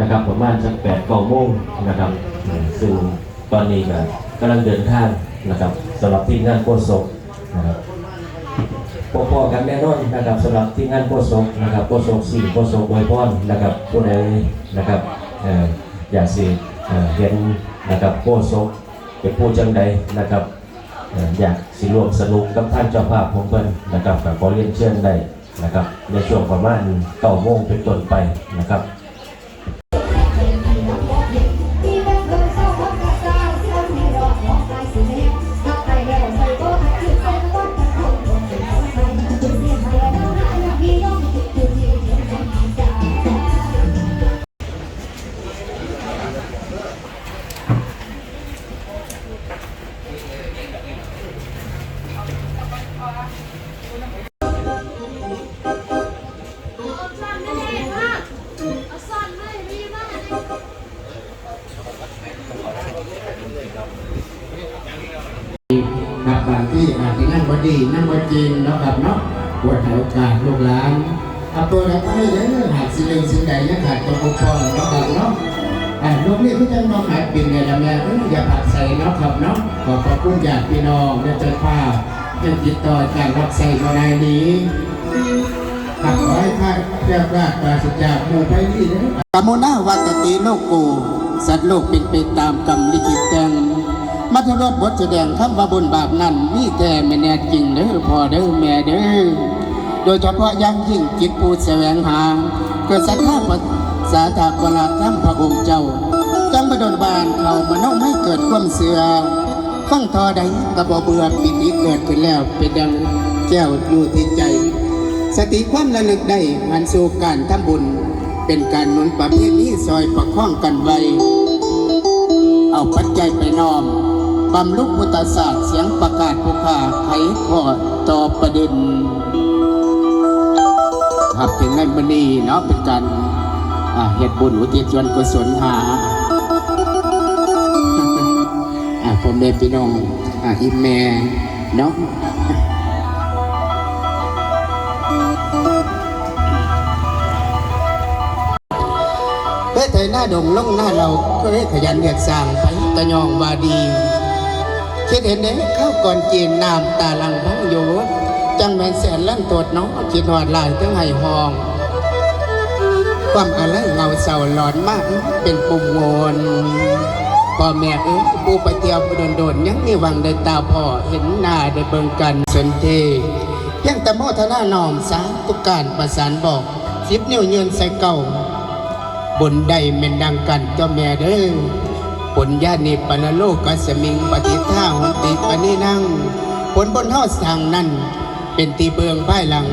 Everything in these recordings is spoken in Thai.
นะครับประมาณสักแปดเก้าโมงนะครับซึ่งตอนนี้ก็กำลังเดินทางนะครับสำหรับทีมงานโคศกนะครับพบพอกันแน่นอนนะครับสำหรับที่งานโคศกนะครับโคศกสี่โคศกไวยพรนนะครับผู้ใดนะครับอยากสิเห็นนะครับโคศกเป็นผู้จังใดนะครับอยากสิร่วมสนุกกับท่านเจ้าภาพของเพิ่นนะครับก็ขอเรียนเชิญได้นะครับในช่วงประมาณเก้าโมงเป็นต้นไปนะครับ ครับบางที่อาจจะนั่งบดีนั่งบจริงเนาะครับเนาะปวดหัวกาสลูกหลานเอาตัวเราไปเด้อหากสิ่งหนึ่งสิ่งใดยังขาดตัวบุคคลเนาะครับเนาะอ่าลูกนี่พี่จังน้องหาปินเนี่ยละแม่อย่าผักใส่เนาะครับเนาะขอขอบคุณญาติพี่น้องและเจ้าภาพยังติดต่อการรับใส่มาในนี้ขับขอให้ท่านเรียกว่าปราศจากหมู่ไปนี่นะกามุนาวัตติโลกโก สัตว์โลกเป็นไปตามกรรมลิขิตแต่งมัทรสบทแสดงคำว่าบนบาปนั้นมีแต่แม่แน่จริงเด้อพ่อเด้อแม่เด้อโดยเฉพาะยังยิ่งจิตผู้แสวงหาเกิดศรัทธาปสาธาปราธรรมพระองค์เจ้าจังประดนบานเขามาน้องให้เกิดความเสือฟังทอใดกระบอเบื่อปิติเกิดขึ้นแล้วเป็นดังแก้วอยู่ที่ใจ สติความระลึกได้มันสู่การทำบุญ เป็นการหนุนประเพณีซอยประคองกันไว้ เอาปัจจัยไปน้อมบำรุงพุทธศาสตร์เสียงประกาศผู้ข่าไขข้อต่อประเด็นครับถึงในมอนีเนาะเป็นการเหตุบุญอุทิศส่วนกุศลหาอ่าผมเดพี่น้องอ่าอิมแม่เนาะ เฮ้ยไทยหน้าดงลงหน้าเราก็เฮ้ยขยันเรียกสร้างไปตะยองวาดีคิดเห็นเด้ข้าวก่อนจีนน้ำตาลังพังโยจังแมนแสนลั่นตดเน้องคิดหอดลายตั้งไห้หอง ความอะไรเงาเศร้าหลอนมากเป็นปุ่มโวนพ่อแม่เอ้ยปูไปเที่ยวไปโดนๆยังมีหวังได้ตาพ่อเห็นหน้าได้เบิ่งกันสนเทยังแต่โมทนานอมสาตุการประสานบอกสิบนิ้วยืนใส่เก่า บนใดเมนดังกันเจ้าแม่เด้อผลญาณิปนโลกกสมิงปฏิท่าหนติปณินั่ง ผลบนเฮาสร้างนั้น เป็นตีเบืองภายหลัง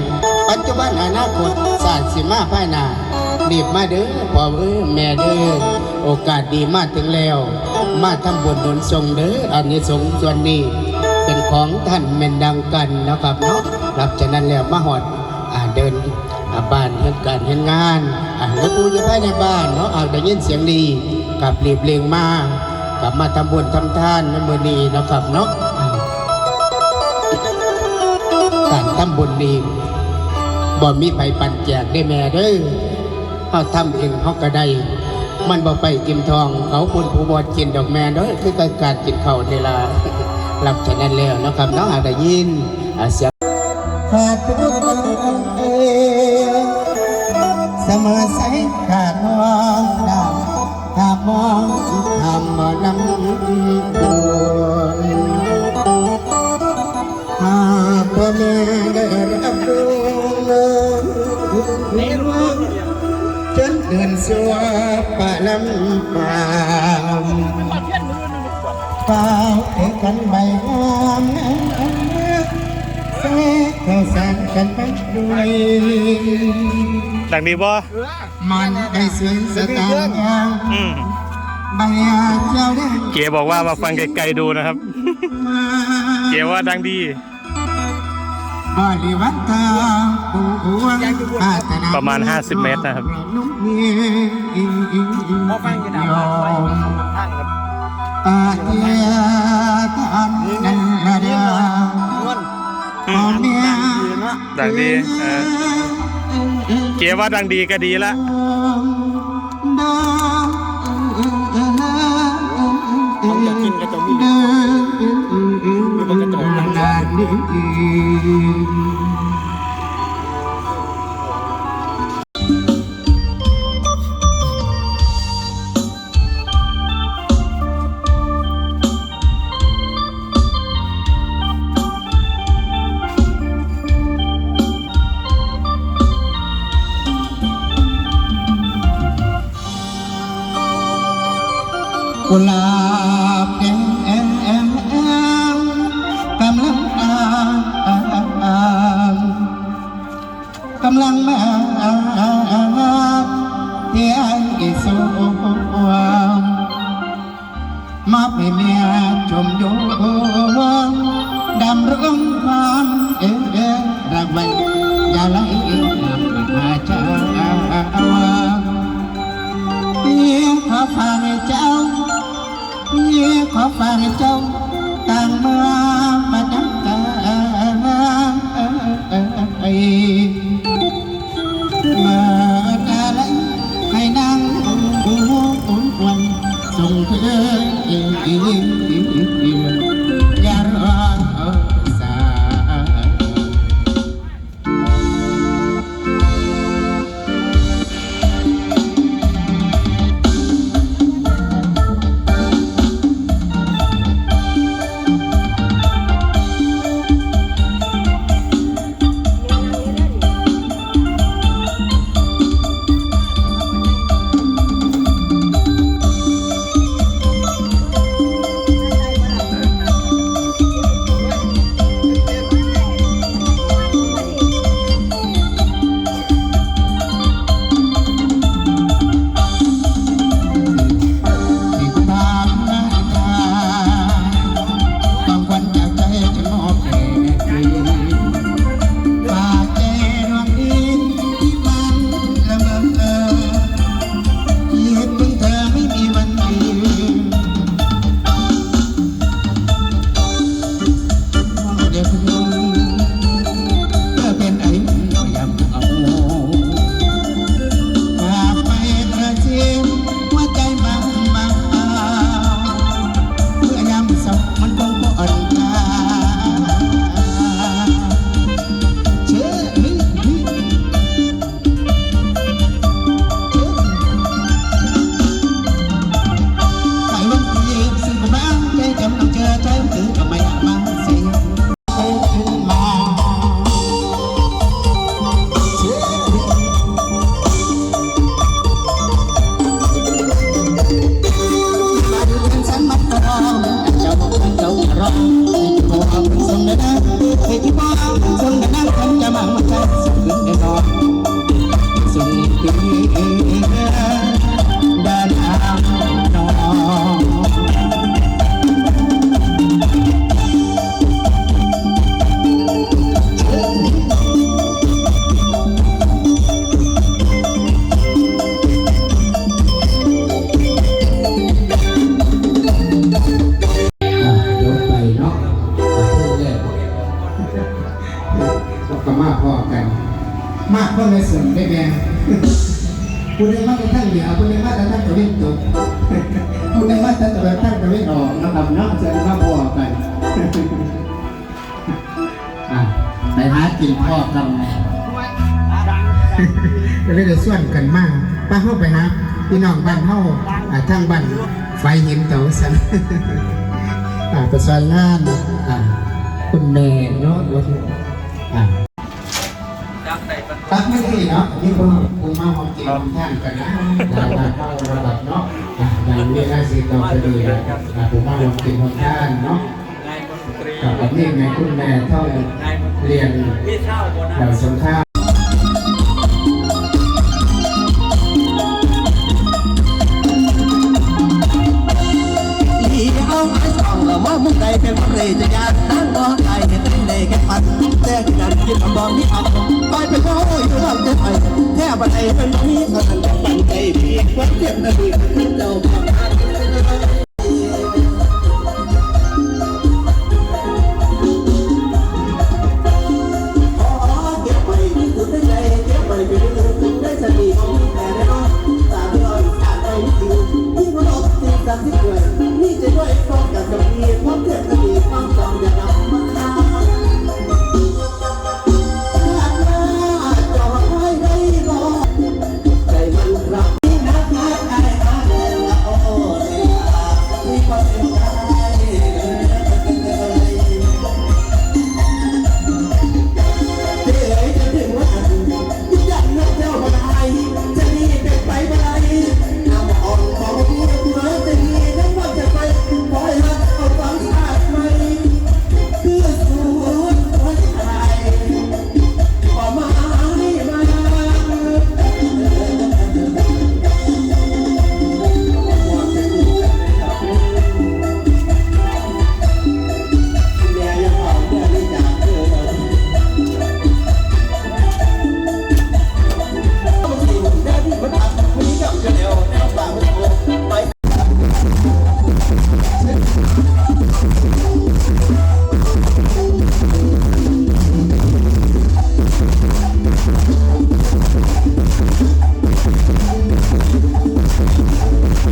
ปัจจุบันอนาคตศาสตร์สิมาภายหน้ารีบมาเด้อพ่อเอ้แม่เด้อโอกาสดีมาถึงแล้ว มาทำบุญหนุนทรงเด้ออันนี้สงส์ส่วนนี้ เป็นของท่านแม่นดังกันนะครับเนาะรับฉะนั้นแล้วมาหอดอ่าเดิน อ่าบ้านเฮ็ดการเฮ็ดงานอ่าแล้วกูจะไปในบ้านเนาะอาจได้ยินเสียงดีกับรีบเลียงมากลับมาทำบุญทำทานในมือนี้นะครับเนาะอ่าการทำบุญนี้บ่มีไผปันแจกได้แม่เด้อเฮาทำเองเฮาก็ได้ มันบ่ไปกิมทองเขาคุณผู้บ่กินดอกแม่เด้อคือการกินข้าวนี่ล่ะรับฉะนั้นแล้วนะครับเนาะอาจได้ยินอ่าเสียง ขาดผู้เองเสมอใสขาดมองดาวหามองทำมานำบุญหากพ่อแม่ได้รับรู้ในหลวงจนเดินสัวป่าลำปามเฝ้าเอกกันใบงาม เสกเข้าสารกันไปด้วยดังดีบ่มันได้สวยสตางค์ยังอืมบางอย่างเจ้าได้เก๋บอกว่ามาฟังไกลๆดูนะครับมาเก๋ว่าดังดีบริวัตาปูวงอาตนาประมาณ 50 เมตรนะครับนุ่มเนียพอฟังกันดาวอาเทียทานนันละเดียว ตอนเนี้ยดังดีเออเก๋ว่าดังดีก็ดีละของจะกินก็ต้องมีไม่เป็นกระจกนะ หลาบแดงแอมแอมแอมกำลังอานกำลังมาที่ไอ้สวงมอบให้เมียชมยงดำรงความเอ๋รักไว้อย่าไหลน้ำมาจ้าเมียงขอฝากใจ้า ขอฝากให้เจ้าต่างเมือง กินพ่อกันก็เลยได้ส่วนกันมากป้าเข้าไปหาพี่น้องบ้านเข้าอ่าทางบ้านไฟเห็นเต๋าสันอ่าประสานงานอ่าคุณแม่เนาะว่าที่อ่าตักไม่ได้เนาะนี่คุณคุณมาหอมจริงท่านกันนะดาวมาเข้าระดับเนาะอ่าอย่างนี้น่าสิต้องไปดูอ่าผมมาหอมจริงของท่านเนาะ กับอันนี้ไงคุณแม่เท่าเรียนดาวสงข้ามลีเอาไอ้สองละว่ามึงใดเป็นคนเรจะยานนั่งบ่ไกลเห็นได้ในแค่พันแต่ที่นั่นคิดคำบอกนี้อับไปเป็นโอ้ยอยู่ลำเจ็บไปแค่บันไดเป็นนี้เท่านั้นปันใจพี่วัดเจ็บนาที